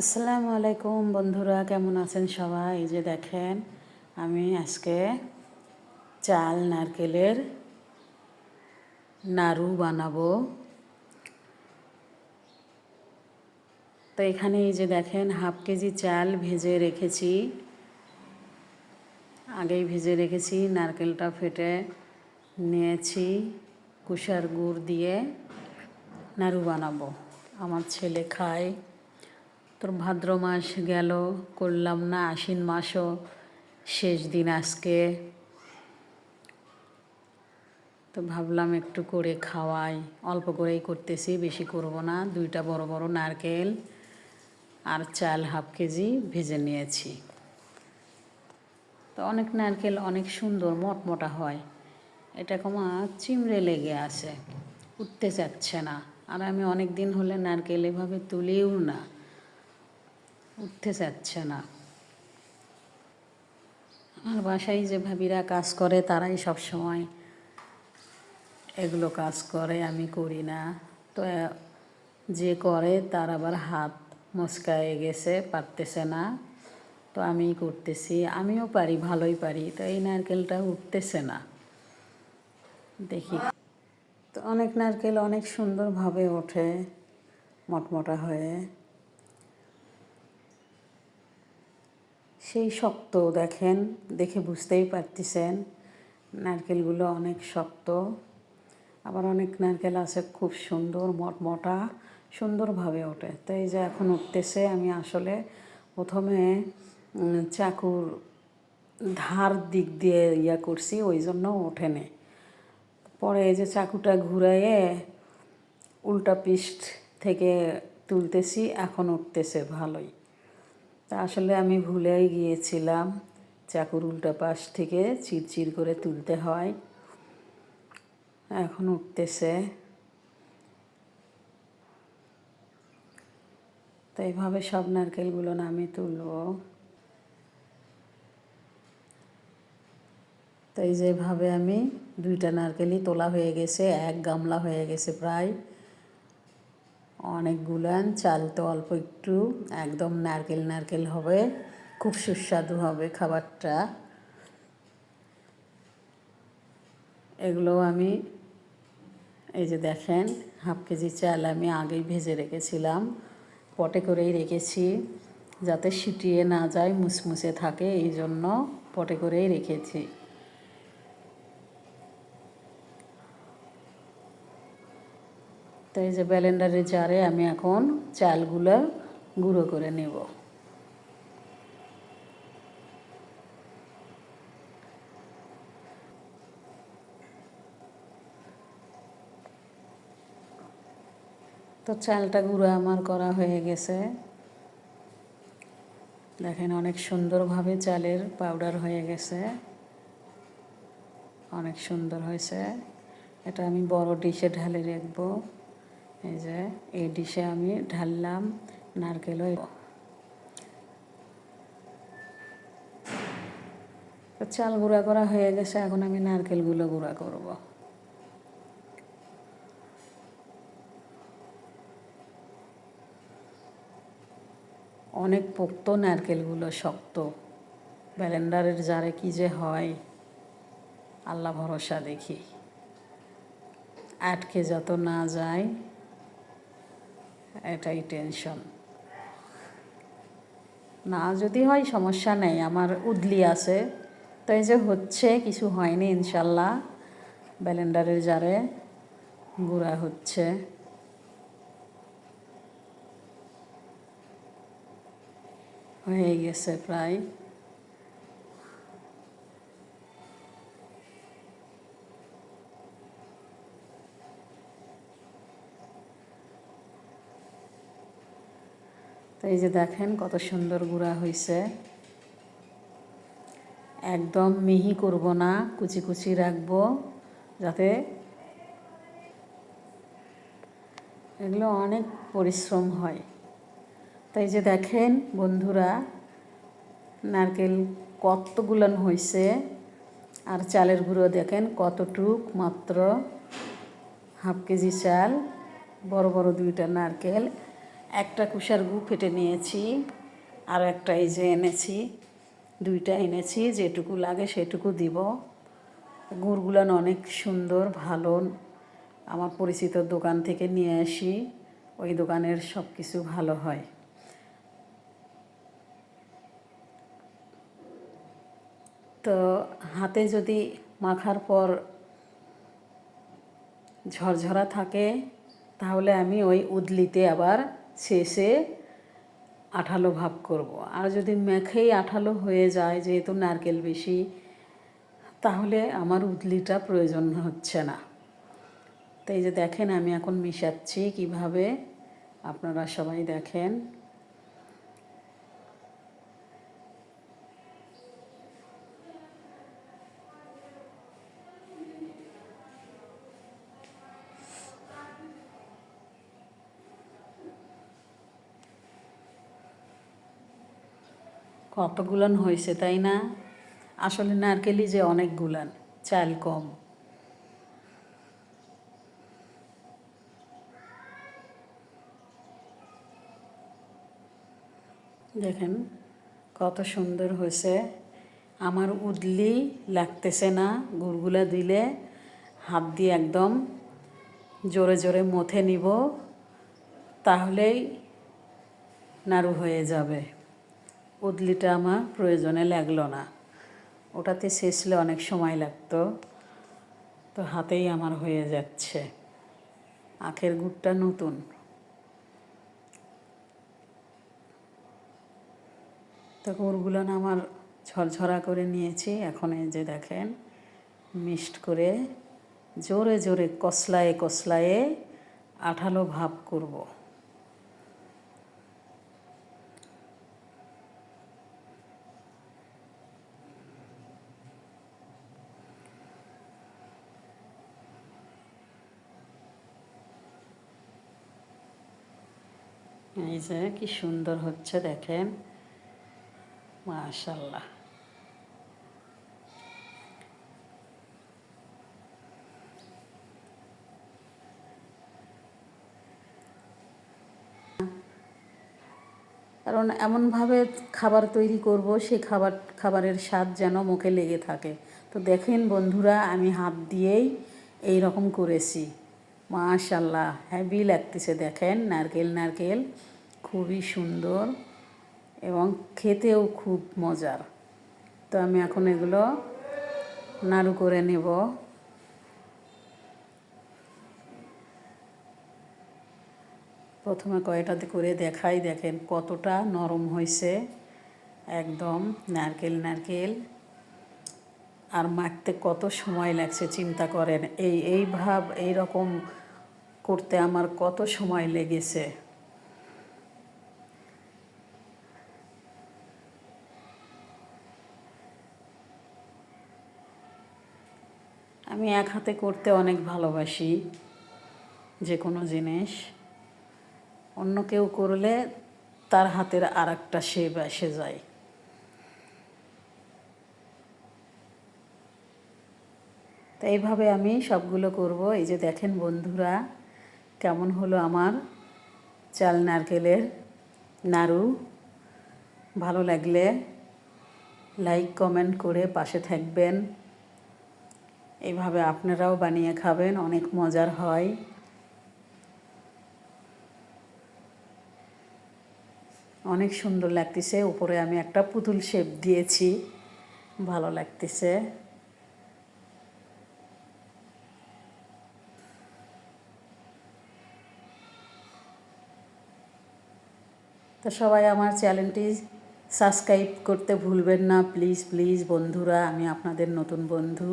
আসসালামু আলাইকুম বন্ধুরা, কেমন আছেন সবাই? এই যে দেখেন, আমি আজকে চাল, নারকেলের নাড়ু বানাবো। তো এখানে এই যে দেখেন, হাফ কেজি চাল ভেজে রেখেছি। আগেই ভেজে রেখেছি, নারকেলটা ফেটে নিয়েছি কুষার গুড় দিয়ে নাড়ু বানাবো। আমার ছেলে খায়। তোর ভাদ্র মাস গেল, করলাম না আশ্বিন মাসও, শেষ দিন আজকে। তো ভাবলাম একটু করে খাওয়াই, অল্প করেই করতেছি, বেশি করব না, দুইটা বড় বড় নারকেল আর চাল হাফ কেজি ভেজে নিয়েছি। তো অনেক নারকেল অনেক সুন্দর, মটমটা হয়। এটা কমা চিমড়ে লেগে আছে, উঠতে চাচ্ছে না। আর আমি অনেক দিন হলে নারকেল এভাবে তুলিও না। উঠতে চাচ্ছে না। আমার বাসায় যে ভাবিরা কাজ করে, তারাই সব সময় এগুলো কাজ করে, আমি করি না। তো যে করে, তার আবার হাত মস্কায়ে গেছে, পারতেছে না। তো আমি করতেছি, আমিও পারি, ভালোই পারি। তো এই নারকেলটা উঠতেছে না। দেখি। তো অনেক নারকেল অনেক সুন্দরভাবে ওঠে, মটমটা হয়ে। সেই শক্ত, দেখেন, দেখে বুঝতেই পারতেছেন। নারকেলগুলো অনেক শক্ত। আবার অনেক নারকেল আছে খুব সুন্দর, মটমটা সুন্দরভাবে ওঠে। তো এই যে এখন উঠতেছে, আমি আসলে প্রথমে চাকুর ধার দিক দিয়ে ইয়া করছি, ওই জন্য ওঠেনি। পরে এই যে চাকুটা ঘুরাইয়ে উল্টা পিস্ট থেকে তুলতেছি, এখন উঠতেছে ভালোই। তা আসলে আমি ভুলেই গিয়েছিলাম। চাকুর উল্টা পাশ থেকে চিরচির করে তুলতে হয়। এখন উঠতেছে। তো এইভাবে সব নারকেলগুলো আমি তুলব। তো এই যেভাবে আমি দুইটা নারকেলই তোলা হয়ে গেছে, এক গামলা হয়ে গেছে প্রায়। অনেক গুলান চাল তো অল্প একটু। একদম নারকেল নারকেল হবে। খুব সুস্বাদু হবে খাবারটা। এগুলো আমি, এই যে দেখেন, হাফ কেজি চাল আমি আগেই ভেজে রেখেছিলাম। পটে করেই রেখেছি, যাতে সিটিয়ে না যায়, মুসমুসে থাকে এই জন্য পটে করেই রেখেছি। তো এই যে ব্যালেন্ডারের জারে আমি এখন চালগুলো গুঁড়ো করে নেব। তো চালটা গুঁড়ো আমার করা হয়ে গেছে। দেখেন অনেক সুন্দরভাবে চালের পাউডার হয়ে গেছে। অনেক সুন্দর হয়েছে। এটা আমি বড় ডিশে ঢালে রাখব। এই যে, এই ডিশে আমি ঢাললাম নারকেলও চাল গুঁড়া করা হয়ে গেছে, এখন আমি নারকেলগুলো গুঁড়া করব। অনেক পোক্ত নারকেলগুলো শক্ত। ব্যালেন্ডারের জারে কি যে হয়, আল্লাহ ভরসা দেখি। আটকে যত না যায় এটাই টেনশন না, যদি হয় সমস্যা নেই, আমার উদলি আছে। তো এই যে হচ্ছে, কিছু হয়নি ইনশাল্লাহ, ব্যালেন্ডারের জারে গুঁড়া হচ্ছে। হয়ে গেছে প্রায়। তো এই যে দেখেন কত সুন্দর গুঁড়া হয়েছে একদম মিহি করব না, কুচি কুচি রাখব, যাতে এগুলো অনেক পরিশ্রম হয়। তাই যে দেখেন বন্ধুরা, নারকেল কতগুলান হয়েছে আর চালের গুঁড়ো দেখেন কতটুক মাত্র। হাফ কেজি চাল, বড় বড় দুইটা নারকেল একটা কুষার গু ফেটে নিয়েছি, আর একটা এই যে এনেছি, দুইটা এনেছি, যেটুকু লাগে সেটুকু দিব। গুড়গুলান অনেক সুন্দর, ভালো। আমার পরিচিত দোকান থেকে নিয়ে আসি, ওই দোকানের সব কিছু ভালো হয়। তো হাতে যদি মাখার পর ঝরঝরা থাকে, তাহলে আমি ওই উদলিতে আবার শেষে আঠালো ভাব করব। আর যদি মেখেই আঠালো হয়ে যায়, যেহেতু নারকেল বেশি, তাহলে আমার উদলিটা প্রয়োজন হচ্ছে না। তো এই যে দেখেন, আমি এখন মিশাচ্ছি কীভাবে। আপনারা সবাই দেখেন। কত গুলান হয়েছে, তাই না? আসলে নারকেলই যে অনেক গুলান, চাল কম। দেখেন কত সুন্দর হয়েছে। আমার উদলি লাগতেছে না, গুড়গুলা দিলে হাত দিয়ে একদম জোরে জোরে মথে নিব, তাহলেই নাড়ু হয়ে যাবে। উদলিটা আমার প্রয়োজনে লাগল না। ওটাতে শেষলে অনেক সময় লাগতো। তো হাতেই আমার হয়ে যাচ্ছে। আখের গুড়টা নতুন। তো গুড়গুলো আমার ঝরঝরা করে নিয়েছি। এখন এই যে দেখেন মিক্সড করে জোরে জোরে কসলায়ে কসলায়ে আঠালো ভাব করব। এই যে কি সুন্দর হচ্ছে দেখেন। মাশাল্লাহ কারণ এমনভাবে খাবার তৈরি করব সেই খাবার, খাবারের স্বাদ যেন মুখে লেগে থাকে। তো দেখেন বন্ধুরা, আমি হাত দিয়েই এই রকম করেছি। মাশাল্লাহ হ্যাভি লাগতেছে দেখেন, নারকেল নারকেল, খুবই সুন্দর এবং খেতেও খুব মজার। তো আমি এখন এগুলো নাড়ু করে নেব। প্রথমে কয়টাতে করে দেখাই, দেখেন কতটা নরম হয়েছে। একদম নারকেল নারকেল। আর মাখতে কত সময় লাগছে, চিন্তা করেন। এই এই ভাব, এই রকম করতে আমার কত সময় লেগেছে। আমি এক হাতে করতে অনেক ভালোবাসি যে কোনো জিনিস। অন্য কেউ করলে তার হাতের আর একটা এসে যায়। তো এইভাবে আমি সবগুলো করব। এই যে দেখেন বন্ধুরা, কেমন হলো আমার চাল নারকেলের নাড়ু। ভালো লাগলে লাইক কমেন্ট করে পাশে থাকবেন। এইভাবে আপনারাও বানিয়ে খাবেন, অনেক মজার হয়। অনেক সুন্দর লাগতেছে। উপরে আমি একটা পুতুল শেপ দিয়েছি, ভালো লাগতেছে। তো সবাই আমার চ্যানেলটি সাবস্ক্রাইব করতে ভুলবেন না। প্লিজ প্লিজ বন্ধুরা, আমি আপনাদের নতুন বন্ধু।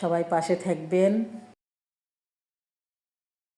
সবাই পাশে থাকবেন।